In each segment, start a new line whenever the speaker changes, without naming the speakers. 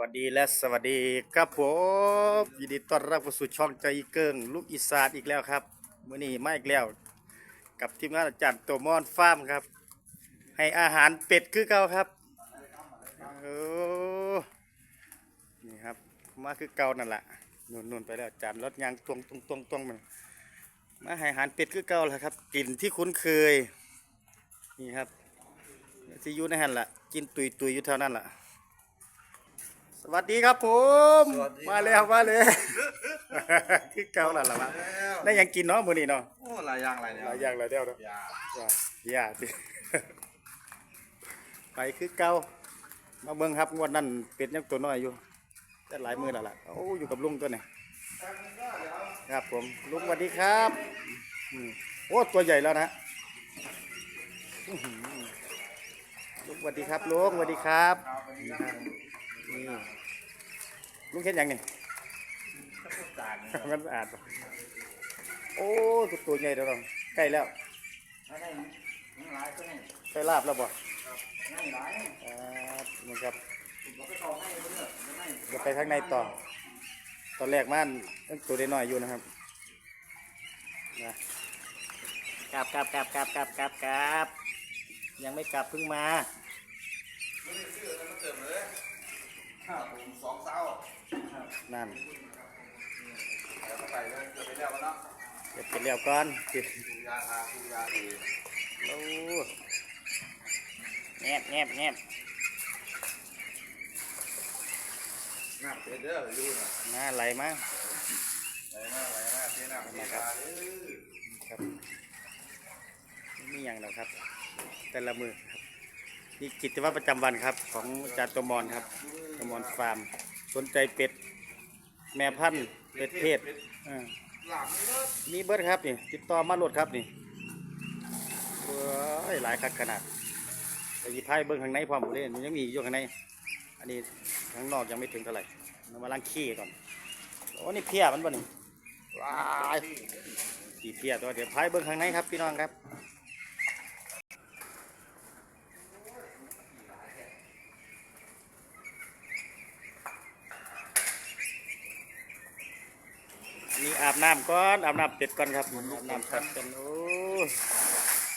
วัสดีและสวัสดีครับผมยินดีต้อนรับเข้าสู่ช่องใจเกิงลูกอีสานอีกแล้วครับมื้อนี้มาอีกแล้ว กับทีมงานอาจารย์ตัวมอนฟาร์มครับ ให้อาหารเป็ดคือเก่าครับโอ้นี่ครับมาคือเก่านั่นแหละนุ่นนุ่นๆไปแล้วจานรถยางตวงตวงตวงตวงมันมาให้อาหารเป็ดคือเก่าแล้วครับ กลิ่นที่คุ้นเคย นี่ครับที่อยู่ในหันละกินตุยตุยๆอยู่แถวนั้นล่ะ สวัสดีครับผม
สวัสดีครับ
มาแล้วมาเลยคือเก่าแล้วล่ะวะ
แล้ว
ได้หยังกินเนาะมื้อนี้เนาะ
โอ้หลายอย่างหลายแนว
หลายอย่างหลายเดียวเนาะ
ยา
ว่าอย่าสิไปคือเก่ามาเบิ่งครับงวดนั้นเป็ดยังตัวน้อยอยู่แต่หลายมื้อแล้วล่ะโอ้อยู่กับลุงตัวนี้ครับผมลุงสวัสดีครับอืมโอ้ตัวใหญ่แล้วนะอื้อหือลุงสวัสดีครับลุงสวัสดีครับ นี่ลุงเห็นยังไง
จาน
มันสะอาดปะโอ้ตัวตัวใหญ่เดี๋ยวเราใกล้แล้ว
ไม่ได้ไม่หลายก็ให้
ใกล้ลาบแล้วบ่
ไม่หลาย
อ่านี่ครับ
ผมไปต่อให้เรื่อยๆไม่
เดี๋ยวไปข้างในต่อ ตอนแรกมันยังตัวน้อยๆอยู่นะครับนะกลับกลับกลับกลับกลับกลับกลับยังไม่กลับเพิ่งมา
ไม่ได้ซื้อแล้วมาเติมเลย ครับผมสองเต้า
นั่น
แล้วก็ไปเลยเกิดไปแล้วเนาะ
เดี๋ยวไปเลี้ยวก่อนสิ
ดูยาทาดูยาดี
โอ้แงบแงบแงบ
น้ำเป็ดเด้ออยู่น่ะ
น่าไหลมาก
ไหลมากไหลมากเทน้ำเทยาเด้อ
ครับไม่มีอย่างหรอกครับ แต่ละมือครับนี่กิจวัตรประจำวันครับ ของอาจารย์ตัวมอนครับ ตัวมอนฟาร์ม สนใจเป็ด แม่พันธุ์เป็ดเพศเออ
หลังเด้อ
มีเบิร์ดครับนี่ ติดต่อมาโหลดครับนี่เอ้ยหลายคักขนาดแต่ยีพายเบิ้งข้างในพร้อมหมดเลยมันยังมีอยู่ข้างใน อันนี้ข้างนอกยังไม่ถึงเท่าไหร่เรามาล้างขี้ก่อนโอ้นี่เพียมันบ่นี่ว้ายขี้เพียตัวเดี๋ยวพายเบิ้งข้างในครับพี่น้องครับ อันนี้อาบน้ำก่อนอาบน้ำเป็ดก่อนครับอาบน้ำเป็ดกันโอ้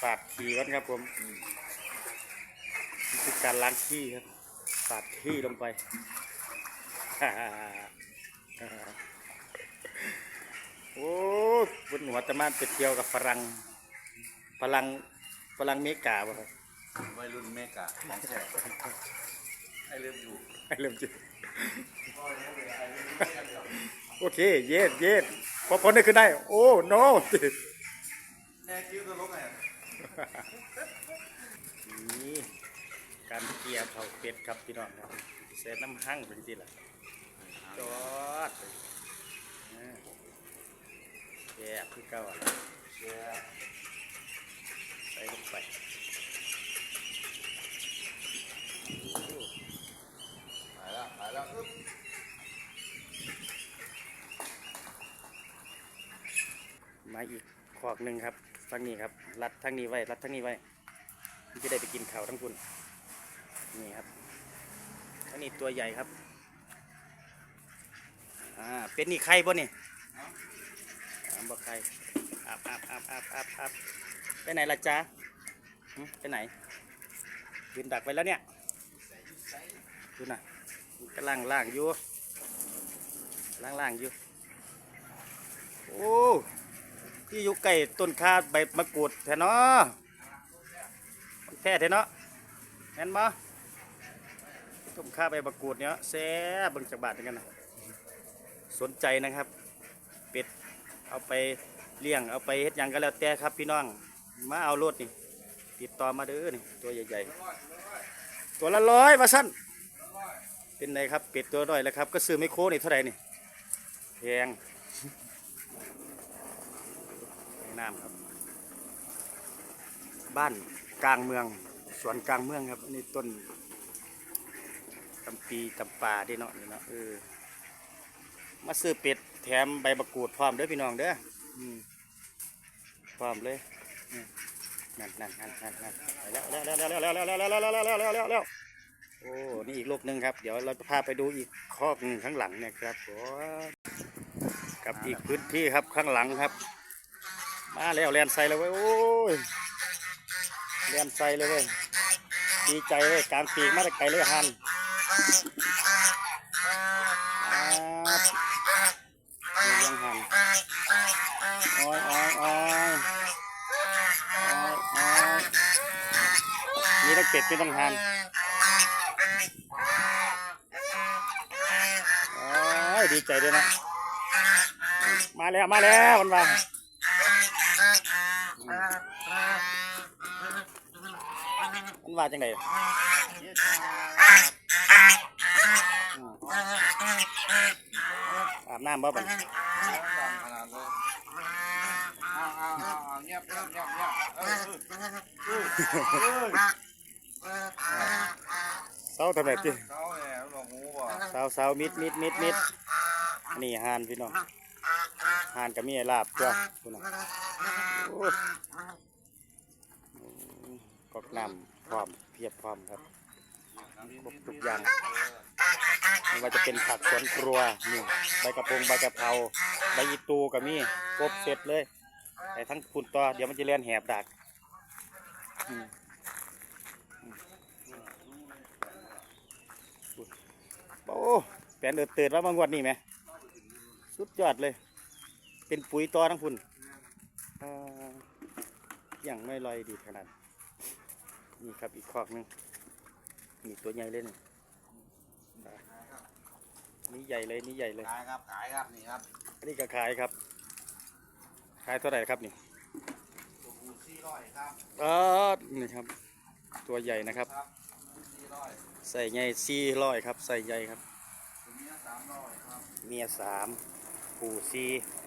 สาดขี้ก่อนครับผมนี่คือการล้างขี้ครับสาดขี้ลงไปโอ้บนหัวตะมานเป็ดเกี่ยวกับฝรั่งฝรั่งฝรั่งเมกาบ่ครับ
วัยรุ่นเมกะของแท้ให้เริ่มอยู่
ให้เริ่มจิโอเค เย็ดเย็ด พอพ้นได้ขึ้นได้ โอ้โน
แน่คิ้วตัวลกไง
นี่การเกียร์เผาเป็ดครับพี่น้องครับเสร็จน้ำหั่งเป็นที่ละจอดเลยอ่าแย่คือเก่าอะ
เชียร์
ใส่ลงไปโอ้
หายแล้วหายแล้วอึ๊บ
มาอีกขอกหนึ่งครับทั้งนี้ครับ รัดทั้งนี้ไว้รัดทั้งนี้ไว้จะได้ไปกินเขาทั้งคุณนี่ครับอันนี้ตัวใหญ่ครับอ่าเป็นนี่ไข่บ่นี่อ่าบ่ไข่อาบอาบอาบอาบอาบอาบไปไหนล่ะจ๊ะไปไหนยืนดักไว้แล้วเนี่ยดูน่ะกำลังล่างอยู่ล่างล่างอยู่โอ้ ที่อยู่ใกล้ต้นคาใบมะกรูดแท้เนาะแท้แท้เนาะแม่นบ่ต้นคาใบมะกรูดเนี่ยแซ่บเบิ่งจากบาทเหมือนกันนะสนใจนะครับ เป็ดเอาไปเลี้ยงเอาไปเฮ็ดหยังก็แล้วแต่ครับพี่น้องมาเอารถนี่ติดต่อมาเด้อนี่ตัวใหญ่ๆ ตัวละร้อยมาสั้นเป็นไงครับเป็ดตัวน้อยแล้วครับ ก็ซื้อไมโครนี่เท่าไหร่นี่แพง น้ำครับ บ้านกลางเมืองสวนกลางเมืองครับนี่ต้นตำปีตำป่าเด้เนาะนี่เนาะเออมาซื้อเป็ดแถมใบมะกรูดพร้อมเด้อพี่น้องเด้ออืมพร้อมเลยนั่นนั่นนั่นนั่นนั่นแล้วแล้วแล้วแล้วแล้วแล้วแล้วแล้วแล้วแล้วแล้วแล้วโอ้นี่อีกลูกหนึ่งครับ เดี๋ยวเราจะพาไปดูอีกคอกหนึ่งข้างหลังเนี่ยครับผมกับอีกพื้นที่ครับข้างหลังครับ มาแล้วแลนใส่เลยเว้ย โอ้ยแลนใส่เลยเว้ย ดีใจเลยกลางปีกมาแต่ไกลเลยฮันยังหันอ้ยอ้ยอ้ยอ้ยอ้ยนี่ต้องเป็ดไม่ต้องหันอ้ยดีใจด้วยนะ มาแล้ว มาแล้วมันมา มันว่าจังไดอืมาบน้ำบ่บัด
ดังขนาดเลยอ้าวอ้าวอ้าวเงียบเงียบเงียบเงียบเออเออเออ
เศร้าทำไมจี
เขาเนี่ยหลงหูบ่
เศร้าเศร้ามิดมิดมิดมิดนี่หานพี่น้องหานกับมีไอ้ลาบจ้ะพี่น้อง กอกน้ำพร้อมเพียบพร้อมครับครบทุกอย่างไม่ว่าจะเป็นผักสวนครัวนี่ใบกระพงใบกระเพราใบอีตูก็มีครบเสร็จเลยแต่ทั้งคุณต่อเดี๋ยวมันจะเลียนแหบดักโอ้แปลนเอิดเติดแล้วมางวดนี่ไหมสุดยอดเลย เป็นปุ๋ยต่อทั้งคุณ อ่ออย่างไม่ลอยดีขนาดนี่ครับอีกคอกหนึงนี่ตัวใหญ่เลยนี่นี่ใหญ่เลยนี่ใหญ่เลย
ขายครับขายครับนี่ครับ
อันนี้ก็ขายครับ ขายเท่าไหร่ครับนี่
ตัวหูสี่ร้อยครับ
เออนี่ครับ ตัวใหญ่นะครับ
ครับสี่ร้อย
ใส่ใหญ่สี่ร้อยครับ ใส่ใหญ่ครับ
ตัวนี้สามร้อยครับ
เมียสามผูสี่อ่าเมีย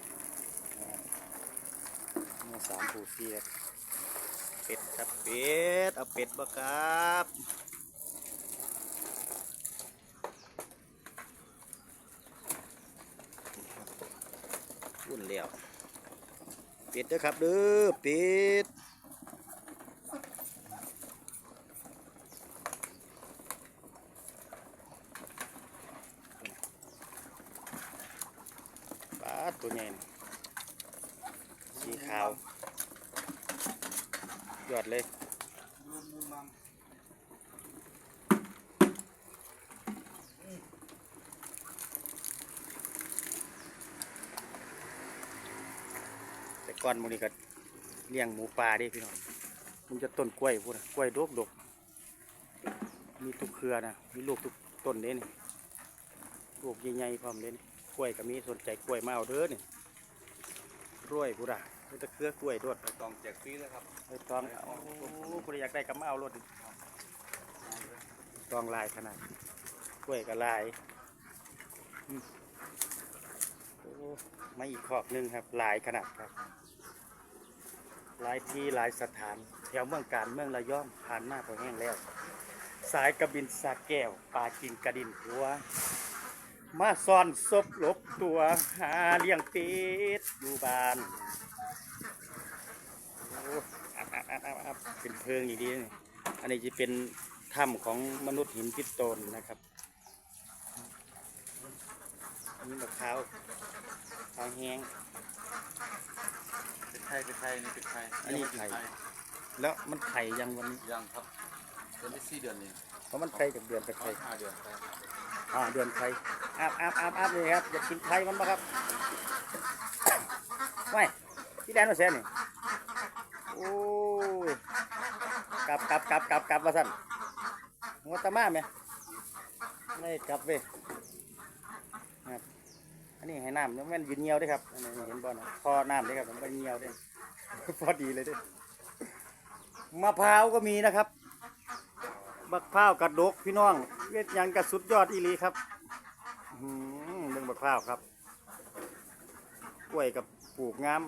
สามผูสี่ครับเป็ดครับเป็ด เอาเป็ดบ่ครับอุ่นแล้วเป็ดเด้อครับเด้อเป็ดปลาตัวใหญ่สีขาว ยอดเลยแต่ก่อนมูนี่ก็เลี้ยงหมูป่าดิพี่น้องมันจะต้นกล้วยพูดนะกล้วยดกดกมีทุกเครือนะมีลูกทุกต้นเด้นี่ลูกใหญ่ๆพร้อมเด้นี่กล้วยก็มีสนใจกล้วยมาเอาเด้อนี่กล้วยพูดอะ มีแตะเครือกล้วยด้วย
ไปตองแจกฟรีเลยครับ
ไอ้ตองเอาผู้ใดอยากได้ก็มาเอารถนี่ตองลายขนาดกล้วยก็ลายอืมโอ้มาอีกขอบหนึ่งครับ ลายขนาดครับ หลายที่หลายสถาน แถวเมืองการเมืองระยองผ่านมาพอแห้งแล้ว สายกระบินสาแก้วปลาจินกระดินหัวมาซ่อนศพหลบตัวหาเลี้ยงเป็ดอยู่บ้านโอ้อับอับอับอับอับ เป็นเพลิงอย่างนี้นี่อันนี้จะเป็นถ้ำของมนุษย์หินพิษโตนนะครับนี่มะพร้าวมะพร้าวแห้ง
เป็นไทยเป็นไทยนี่เป็นไทย
อันนี้ไข่แล้วมันไข่ยังวันนี้
ยังครับเป็นได้สี่เดือนนี่
เพราะมันไข่จากเดือนไป
ไข่
ไข่
ห้าเดือนไข่
อ่าเดือนไข่อาบอาบอาบอาบเลยครับอยากกินไข่มันปะครับไม่ที่แดนมาแซ่นี่ โอ้กลับกลับกลับกลับกลับมาสั่นหัวตะมาไหมไม่กลับเว้ยอันนี้ให้น้ำมันยืนเงียวด้วยครับอันนี้เห็นบ่อนะพอน้ำด้วยครับมันเงียวด้วยพอดีเลยด้วยมะพร้าวก็มีนะครับบักพร้าวกระดกพี่น้องเวียดยังกระสุดยอดอีหลีครับหือเรื่องบักพร้าวครับกล้วยกับปลูกงาม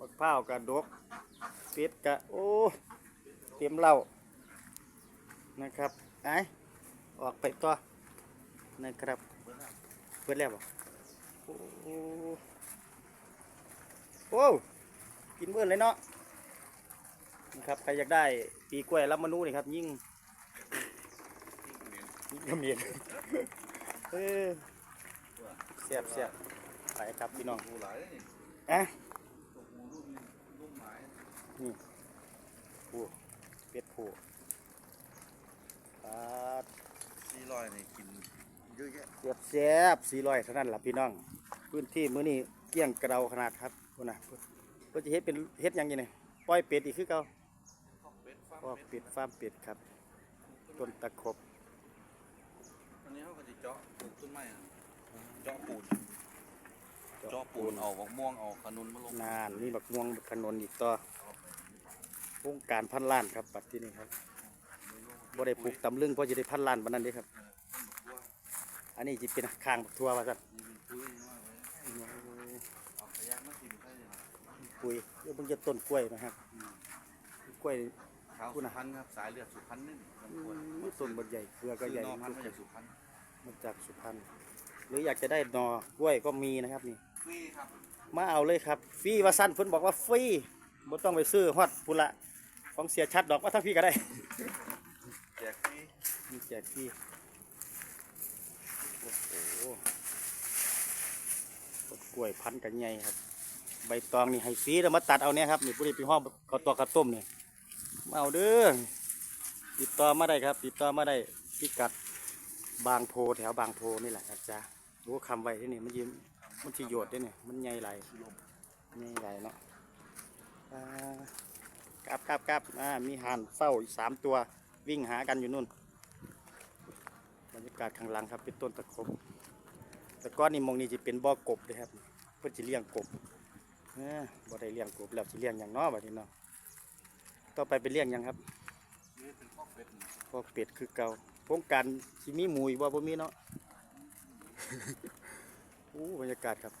บักพร้าวกระดก เป็ดกะโอ้เตรียมเหล้านะครับไอออกไปต่อนะครับเปิดแล้วบ่โอ้โหโอ้กินเบิ่นเลยเนาะนะครับใครอยากได้ปีกล้วยรับมนูนี่ครับ ยิ่งก็มีเออเสียบเสียบไปครับพี่น้อง
กูหลายนี่
อะ
ตกหมูลูกนี่ลูกหมาย
ผู้เป็ดผู้ปาด
สี่ร้อยนี่กินเยอะแยะ
เสียบเสียบสี่ร้อยเท่านั้นล่ะพี่น้อง พื้นที่มื้อนี้เกลี้ยงกระเดาขนาดครับพุ่นน่ะเพิ่นจะเฮ็ดเป็นเฮ็ดหยังไงเนี่ยปล่อยเป็ดอีกคือเก่า
ข้าวเป็ดฟาร์ม
พอก
เป็ด
เป็ดฟาร์มเป็ดครับ ต้นตะครบ
อันนี้เขาก็จะเจาะปลูกต้นไม้อะเจาะปูนเจาะปูนเอามะม่วงเอาขนุนมาลง
นานมีบักม่วงบักขนนอีกต่อโค รงการพันล้านครับปัดที่นี่ครับบ่ได้ปลูกตำลึงเพราะจะได้พันล้านปานนั้นเด้ครับ อันนี้จะเป็นข้างบักทั่วว่าซั่น
นี่เป็นปุ้ยน้อยไว้เอาขยะมาทิ้งใส่เลยนะ
ปุ๋ยเดี๋ยวเพิ่งจะต้นกล้วยนะครับ กล้วย
ขาวสุพรรณครับสายเลือดสุพรรณนี่ลำพูน
อืมต้นบดใหญ่เครือก็ใหญ่
ซื้อนอพันธุ์
ลู
มากจากสุพรรณ
มาจากสุพรรณหรืออยากจะได้หนอกล้วยก็มีนะครับนี่
ฟรีครับ
มาเอาเลยครับฟรีว่าสั้นเพิ่นบอกว่าฟรีบ่ต้องไปซื้อฮอดพุนละ ของเสียชัดดอกว่าทั้งพี่ก็ได้
แจกฟรี
มีแจกฟรีโอ้โหต้นกล้วยพันธุ์กันใหญ่ครับ ใบตองนี่ให้ฟรีแล้วมาตัดเอาเนี่ยครับนี่ผู้ที่ไปห้องข้าวตอกข้าวต้มนี่มาเอาเด้อติดต่อมาได้ครับ ติดต่อมาได้พิกัดบางโพแถวบางโพนี่แหละครับจ้ารู้คำไว้ที่นี่มันยืมมันสิโยดด้วยเนี่ยมันใหญ่ไหลายใหญ่ไหลายเนาะอ่า กราบกราบกราบอ่ามีห่านเฝ้าอีกสามตัววิ่งหากันอยู่นู่นบรรยากาศข้างหลังครับเป็นต้นตะครบแต่ก้อนนี่มองนี่จะเป็นบ่อกบเลยครับ เพื่อจะเลี้ยงกบบ่ได้เลี้ยงกบแล้วสิเลี้ยงหยังเนาะบัดนี้เนาะต่อไปเป็นเลี้ยงยังครับ
นี่เป็นข้าวเป็ด
พวกเป็ดคือเก่าโครงการสิมีหมูอีกบ่บ่มีเนาะอู้บรรยากาศครับ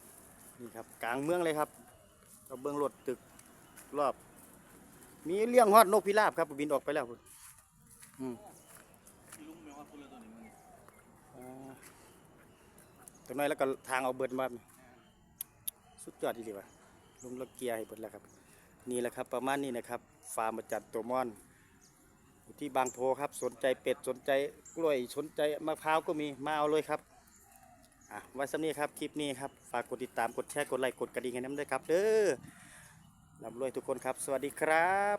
นี่ครับ กลางเมืองเลยครับเราเบื้องรถตึกรอบ มีเลี้ยงฮอดนกพิราบครับบินออกไปแล้วพุ่นอืม
ที่ลุงไม่ว่าพูดเลยตัวนี้มัน
อ่าตัวน้อยแล้วก็ทางเอาเบิดมาสุดยอดดีว่ะลุงละเกียร์ให้เบิดแล้วครับ นี่แหละครับประมาณนี้นะครับฟาร์มจัดตัวม่อนอยู่ที่บางโพครับสนใจเป็ดสนใจกล้วยสนใจมะพร้าวก็มีมาเอาเลยครับอะไว้สำนี้ครับคลิปนี้ครับฝากกดติดตามกดแชร์กดไลค์กดกระดิ่งให้น้ำด้วยครับเด้อ ร่ำรวยทุกคนครับ สวัสดีครับ